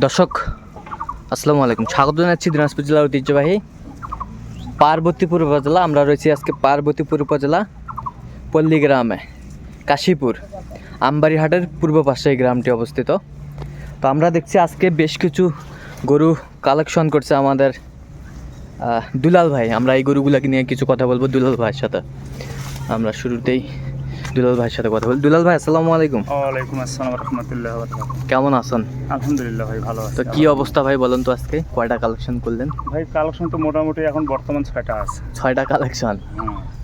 দর্শক, আসসালামু আলাইকুম। স্বাগত জানাচ্ছি দিনাজপুর জেলার ঐতিহ্যবাহী পার্বতীপুর উপজেলা। আমরা রয়েছি আজকে পার্বতীপুর উপজেলা পল্লী গ্রামে কাশীপুর, আমবাড়িহাটের পূর্ব পাশে এই গ্রামটি অবস্থিত। তো আমরা দেখছি আজকে বেশ কিছু গরু কালেকশন করছে আমাদের দুলাল ভাই। আমরা এই গরুগুলোকে নিয়ে কিছু কথা বলব দুলাল ভাইয়ের সাথে। আমরা শুরুতেই দুলাল ভাইয়ের সাথে কথা বলি। দুলাল ভাই আসসালামু আলাইকুম। ওয়ালাইকুম আসসালাম রহমতুল্লাহ কেমন আছেন? আলহামদুলিল্লাহ ভাই ভালো আছে। তো কি অবস্থা ভাই বলেন তো আজকে? কয়টা কালেকশন করলেন? ভাই কালেকশন তো মোটামুটি এখন বর্তমান ছয়টা আছে। ছয়টা কালেকশন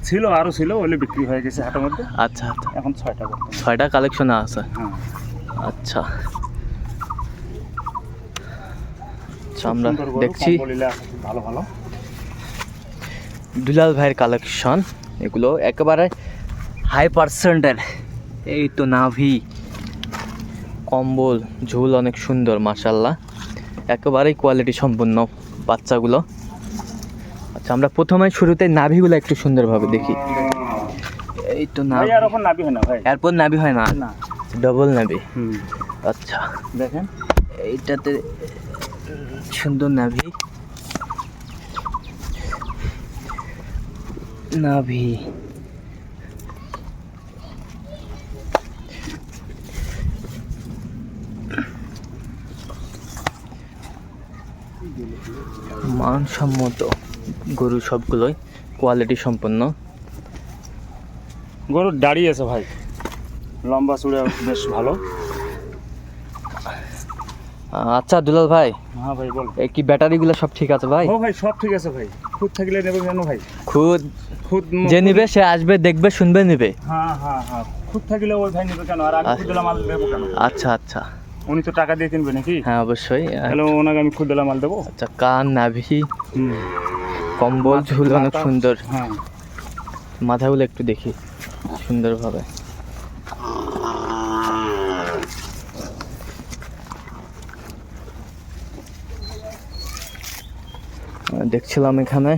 ছিল আরও ছিল ওগুলো বিক্রি হয়ে গেছে হাটের মধ্যে। আচ্ছা আচ্ছা। এখন ছয়টা ছয়টা কালেকশন আছে? আচ্ছা। আচ্ছা আমরা দেখছি। ভালো ভালো। দুলাল ভাইয়ের কালেকশন এগুলো একেবারে হাই পার্সেন্টের এই তো নাভি। কম্বল ঝুল অনেক সুন্দর মাসাল্লাহ একেবারেই কোয়ালিটি সম্পূর্ণ বাচ্চাগুলো। আচ্ছা আমরা প্রথমে শুরুতে নাভিগুলো একটু সুন্দরভাবে দেখি। এই তো নাভি। হয় এরপর নাভি হয় না? ডবল নাভি। আচ্ছা। দেখেন। এইটাতে সুন্দর নাভি। নাভি। মানসম্মত গরু সবগুলোই কোয়ালিটি সম্পন্ন। গরুর দাড়ি আছে ভাই। লম্বা চূড়া বেশ ভালো। আচ্ছা দুলাল ভাই হ্যাঁ ভাই বল। এই কি ব্যাটারিগুলো সব ঠিক আছে ভাই? ও ভাই সব ঠিক আছে ভাই। খুদ থাকলে নেবে কেন ভাই? খুদ খুদ যে নিবে সে আসবে দেখবে শুনবে নিবে। হ্যাঁ হ্যাঁ হ্যাঁ। খুদ থাকলে ওই ভাই নেবে কেন? আর আমি আচ্ছা। খুদ দিলাম মাল দেবো কেন? আচ্ছা আচ্ছা। উনি তো টাকা দিয়ে কিনবে নাকি? হ্যাঁ অবশ্যই। তাহলে ওনাকে আমি খুদ মাল দেবো। আচ্ছা কান নাভি কম্বল ঝুল অনেক সুন্দর। হ্যাঁ। মাথাগুলো একটু দেখি সুন্দরভাবে। দেখছিলাম এখানে।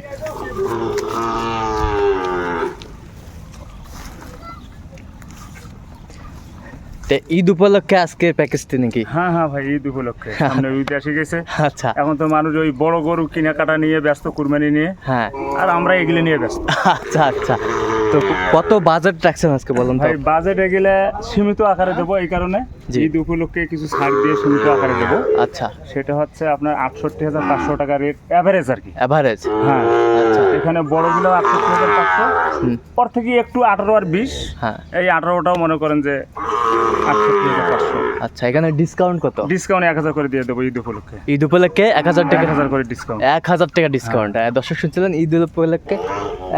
তে ঈদ উপলক্ষে আজকের প্যাকেজটি নাকি? হ্যাঁ হ্যাঁ ভাই ঈদ উপলক্ষে। সামনে ঈদ এসে গেছে। আচ্ছা। এখন তো মানুষ ওই বড় গরু কেনাকাটা নিয়ে ব্যস্ত কুরবানি নিয়ে। হ্যাঁ। আর আমরা এগুলো নিয়ে ব্যস্ত। আচ্ছা আচ্ছা। তো কত বাজেট রাখছেন আজকে বলুন ভাই বাজেট এগুলা সীমিত আকারে দেবো এই কারণে। ঈদ উপলক্ষে কিছু ছাড় দিয়ে সীমিত আকারে দেবো আচ্ছা। সেটা হচ্ছে আপনার আটষট্টি হাজার পাঁচশো টাকা রেট অ্যাভারেজ আর কি। অ্যাভারেজ হ্যাঁ। আচ্ছা। এখানে বড়গুলো আটষট্টি হাজার পাঁচশো। পর থেকে একটু আঠারো আর বিশ। হ্যাঁ। এই আঠারোটাও মনে করেন যে আটষট্টি হাজার পাঁচশো। আচ্ছা এখানে ডিসকাউন্ট কত? ডিসকাউন্ট এক হাজার করে দিয়ে দেবো ঈদ উপলক্ষে। ঈদ উপলক্ষে এক হাজার টাকা হাজার করে ডিসকাউন্ট এক হাজার টাকা ডিসকাউন্ট দর্শক শুনছিলেন ঈদ উপলক্ষে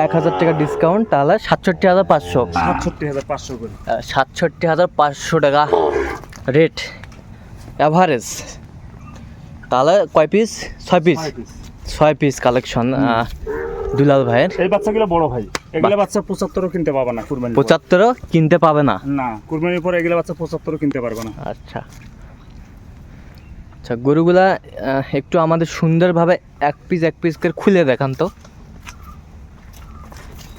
এক হাজার টাকা ডিসকাউন্ট তাহলে সাতষট্টি হাজার পাঁচশো। সাতষট্টি হাজার পাঁচশো করে। সাতষট্টি হাজার পাঁচশো টাকা। রেট অ্যাভারেজ তাহলে কয় পিস ছয় পিস ছয় পিস কালেকশন দুলাল ভাইয়ের। এই বাচ্চাগুলো বড় ভাই। এগুলো বাচ্চা পঁচাত্তরও কিনতে পাবে না কুরবানি পঁচাত্তরও কিনতে পাবে না? না কুরবানির পরে এগুলো বাচ্চা পঁচাত্তরও কিনতে পারবে না। আচ্ছা। আচ্ছা গরুগুলা একটু আমাদের সুন্দরভাবে এক পিস এক পিস করে খুলে দেখান তো।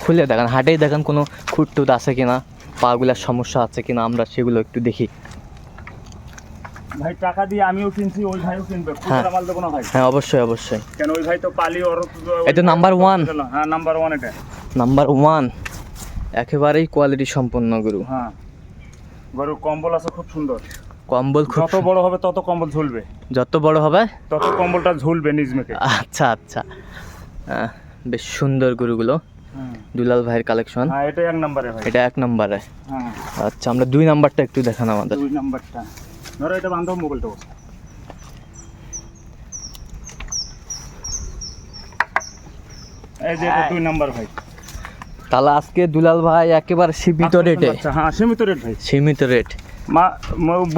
খুলে দেখান হাটেই দেখান কোনো খুঁট টুট আছে কিনা পাগুলার সমস্যা আছে কিনা আমরা সেগুলো একটু দেখি। ভাই টাকা দিয়ে আমিও কিনছি ওই ভাইও কিনবে। হ্যাঁ। খুচরা মাল দেবো না ভাই। হ্যাঁ অবশ্যই অবশ্যই। কেন ওই ভাই তো পালি ওর এটা one? হ্যাঁ নাম্বার ওয়ান এটা। নাম্বার ওয়ান একেবারেই কোয়ালিটি সম্পন্ন গরু। হ্যাঁ। গরুর কম্বল আছে খুব সুন্দর। কম্বল খুব যত বড় হবে তত কম্বল ঝুলবে। যত বড় হবে? তত কম্বলটা ঝুলবে নিজ মেকে আচ্ছা আচ্ছা। বেশ সুন্দর গরুগুলো। হ্যাঁ। দুলাল ভাইয়ের কালেকশন হ্যাঁ এটা এক নম্বরে ভাই। এটা এক নম্বরে। হ্যাঁ। আচ্ছা আমরা দুই নাম্বারটা একটু দেখান আমাদের। দুই নাম্বারটা। ধরো এটা বান্ধব মোবাইলটা বসে। এই যে এটা দুই নাম্বার ভাই। তাহলে আজকে দুলাল ভাই একেবারে সীমিত রেটে হ্যাঁ সীমিত রেট ভাই। সীমিত রেট মা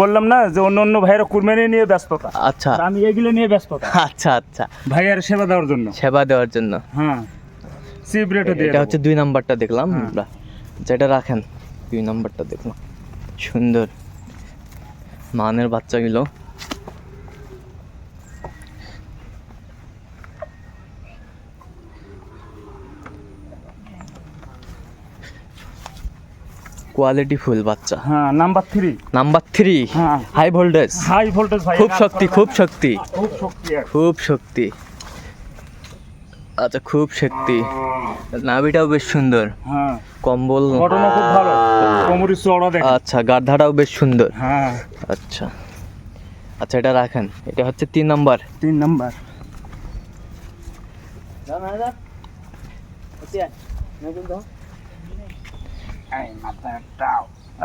বললাম না যে অন্য অন্য ভাইয়েরা কুরবানি নিয়ে ব্যস্ততা। আচ্ছা। আমি এগুলো নিয়ে ব্যস্ততা। আচ্ছা আচ্ছা। ভাইয়ের সেবা দেওয়ার জন্য। সেবা দেওয়ার জন্য। হ্যাঁ। চিপ রেটে এটা হচ্ছে দুই নাম্বারটা দেখলাম হ্যাঁ। আমরা। যেটা রাখেন দুই নাম্বারটা দেখলাম। সুন্দর। মানের বাচ্চাগুলো কোয়ালিটি ফুল বাচ্চা। হ্যাঁ number three number three. High voltage high voltage খুব শক্তি খুব শক্তি। খুব শক্তি খুব শক্তি। আচ্ছা খুব শক্তি নাভিটাও বেশ সুন্দর। হ্যাঁ। কম্বল ঘটনা খুব ভালো। কোমরি চড়া দেখ আচ্ছা গার্ধাটাও বেশ সুন্দর। হ্যাঁ। আচ্ছা। আচ্ছা এটা রাখেন। এটা হচ্ছে তিন নাম্বার। তিন নাম্বার।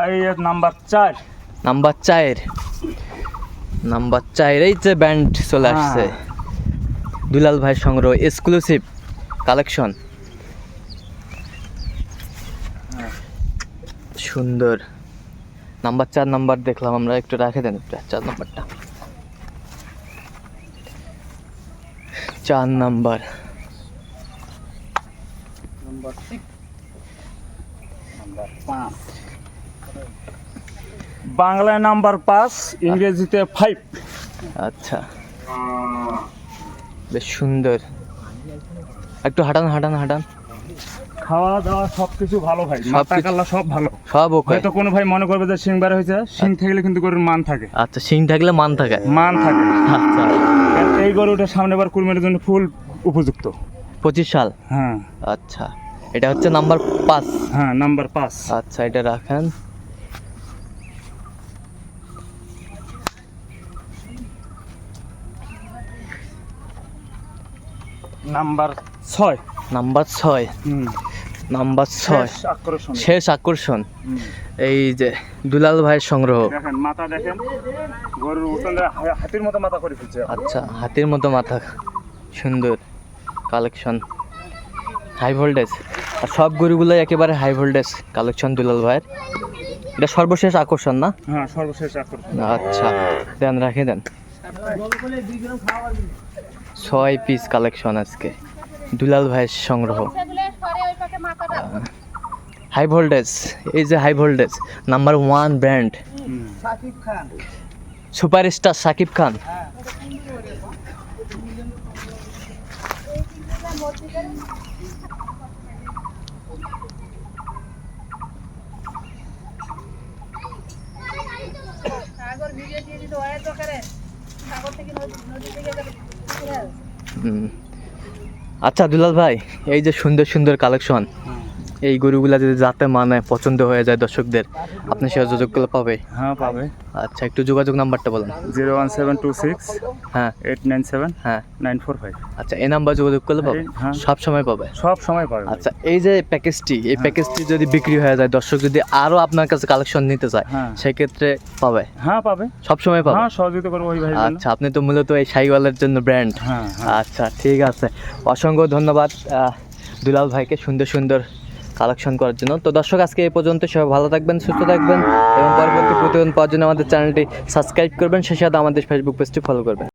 এই নাম্বার চার। নাম্বার চার নাম্বার চার এই যে ব্যান্ড চলে হ্যাঁ। আসছে। দুলাল ভাই সংগ্রহ এক্সক্লুসিভ কালেকশন সুন্দর। নাম্বার চার নাম্বার দেখলাম আমরা একটু রাখে দেন চার নাম্বারটা চার নাম্বার বাংলায় নাম্বার পাঁচ ইংরেজিতে ফাইভ আচ্ছা। বেশ সুন্দর। একটু হাঁটান হাঁটান হাঁটান। খাওয়া দাওয়া সব কিছু ভালো ভাই সব মাথা কাল্লা সব ভালো। সব ওকে হয়তো কোনো ভাই মনে করবে যে সিং বার হয়েছে সিং থাকলে কিন্তু গরুর মান থাকে। আচ্ছা সিং থাকলে মান থাকে। মান থাকে। আচ্ছা। এই গরুটা সামনে বার কুরবানির জন্য ফুল উপযুক্ত। পঁচিশ সাল? হ্যাঁ। আচ্ছা। এটা হচ্ছে নাম্বার পাঁচ। হ্যাঁ নাম্বার পাঁচ। আচ্ছা এটা রাখেন। নাম্বার ছয়। নাম্বার ছয়। নাম্বার ছয়। শেষ আকর্ষণ। এই যে দুলাল ভাইয়ের সংগ্রহ। দেখেন মাথা দেখেন গরুর উঠন হাতির মতো মাথা করে ফেলছে। আচ্ছা হাতির মতো মাথা। সুন্দর কালেকশন। High voltage. আর সব গরুগুলো একেবারে হাই ভোল্টেজ কালেকশন দুলাল ভাইয়ের। এটা সর্বশেষ আকর্ষণ না? হ্যাঁ সর্বশেষ আকর্ষণ। আচ্ছা দেন রাখে দেন। ছয় পিস কালেকশন আজকে দুলাল ভাইয়ের সংগ্রহ হাই ভোল্টেজ এই যে high voltage number one brand. Superstar Shakib Khan Sagar video দিয়ে দিতে সাগর থেকে নদী থেকে। আচ্ছা দুলাল ভাই এই যে সুন্দর সুন্দর কালেকশন এই গরুগুলা যদি যাতে মানে পছন্দ হয়ে যায় দর্শকদের আপনি সে যোগাযোগ পাবে? হ্যাঁ পাবে। আচ্ছা একটু যোগাযোগ নাম্বারটা বলেন। Zero one seven two six হ্যাঁ। এইট নাইন সেভেন হ্যাঁ। Nine four five. আচ্ছা এই নাম্বার যোগাযোগ করলে পাবে? হ্যাঁ। সব সময় পাবে? সব সময় পাবে। আচ্ছা এই যে প্যাকেজটি এই প্যাকেজটি যদি বিক্রি হয়ে যায় দর্শক যদি আরও আপনার কাছে কালেকশন নিতে চায় হ্যাঁ। সেক্ষেত্রে পাবে? হ্যাঁ পাবে। সব সময় পাবে? হ্যাঁ সহযোগিতা করব ওই ভাই আচ্ছা আপনি তো মূলত এই সাইওয়ালের জন্য ব্র্যান্ড হ্যাঁ হ্যাঁ। আচ্ছা ঠিক আছে। অসংখ্য ধন্যবাদ দুলাল ভাইকে সুন্দর সুন্দর কালেকশন করার জন্য। তো দর্শক, আজকে এই পর্যন্ত সবাই ভালো থাকবেন, সুস্থ থাকবেন এবং পরবর্তী প্রতিবেদন পাওয়ার জন্য আমাদের চ্যানেলটি সাবস্ক্রাইব করবেন। সেই সাথে আমাদের ফেসবুক পেজটি ফলো করবেন।